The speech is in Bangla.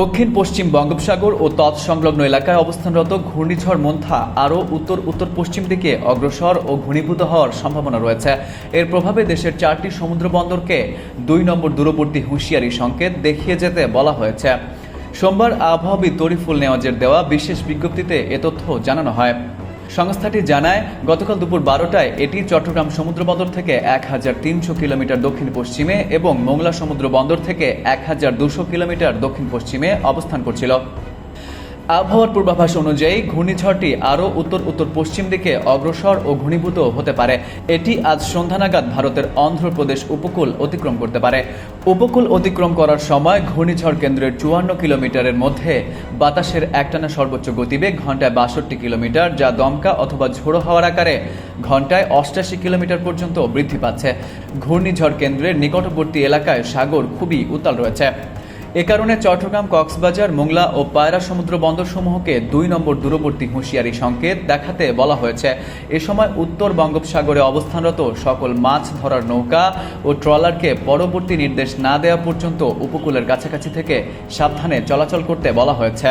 দক্ষিণ, পশ্চিম বঙ্গোপসাগর ও তৎসংলগ্ন এলাকায় অবস্থানরত ঘূর্ণিঝড় মন্থা আরও উত্তর উত্তর, পশ্চিম দিকে অগ্রসর ও ঘনীভূত হওয়ার সম্ভাবনা রয়েছে। এর প্রভাবে দেশের চারটি সমুদ্র বন্দরকে দুই নম্বর দূরবর্তী হুঁশিয়ারি সংকেত দেখিয়ে যেতে বলা হয়েছে। সোমবার আবহাওয়াবিদ তরিফুল নেওয়াজের দেওয়া বিশেষ বিজ্ঞপ্তিতে এ তথ্য জানানো হয়। সংস্থাটি জানায়, গতকাল দুপুর বারোটায় এটি চট্টগ্রাম সমুদ্র বন্দর থেকে এক হাজার তিনশো কিলোমিটার দক্ষিণ পশ্চিমে এবং মোংলা সমুদ্র বন্দর থেকে এক হাজার দুশো কিলোমিটার দক্ষিণ পশ্চিমে অবস্থান করছিল। আবহাওয়ার পূর্বাভাস অনুযায়ী ঘূর্ণিঝড়টি আরও উত্তর উত্তর পশ্চিম দিকে অগ্রসর ও ঘনীভূত হতে পারে। এটি আজ সন্ধ্যা নাগাদ ভারতের অন্ধ্রপ্রদেশ উপকূল অতিক্রম করতে পারে। উপকূল অতিক্রম করার সময় ঘূর্ণিঝড় কেন্দ্রের চুয়ান্ন কিলোমিটারের মধ্যে বাতাসের একটানা সর্বোচ্চ গতিবেগ ঘন্টায় বাষট্টি কিলোমিটার, যা দমকা অথবা ঝোড়ো হওয়ার আকারে ঘন্টায় অষ্টাশি কিলোমিটার পর্যন্ত বৃদ্ধি পাচ্ছে। ঘূর্ণিঝড় কেন্দ্রের নিকটবর্তী এলাকায় সাগর খুবই উত্তাল রয়েছে। এ কারণে চট্টগ্রাম, কক্সবাজার, মোংলা ও পায়রা সমুদ্র বন্দরসমূহকে দুই নম্বর দূরবর্তী হুঁশিয়ারি সংকেত দেখাতে বলা হয়েছে। এ সময় উত্তর বঙ্গোপসাগরে অবস্থানরত সকল মাছ ধরার নৌকা ও ট্রলারকে পরবর্তী নির্দেশ না দেওয়া পর্যন্ত উপকূলের কাছাকাছি থেকে সাবধানে চলাচল করতে বলা হয়েছে।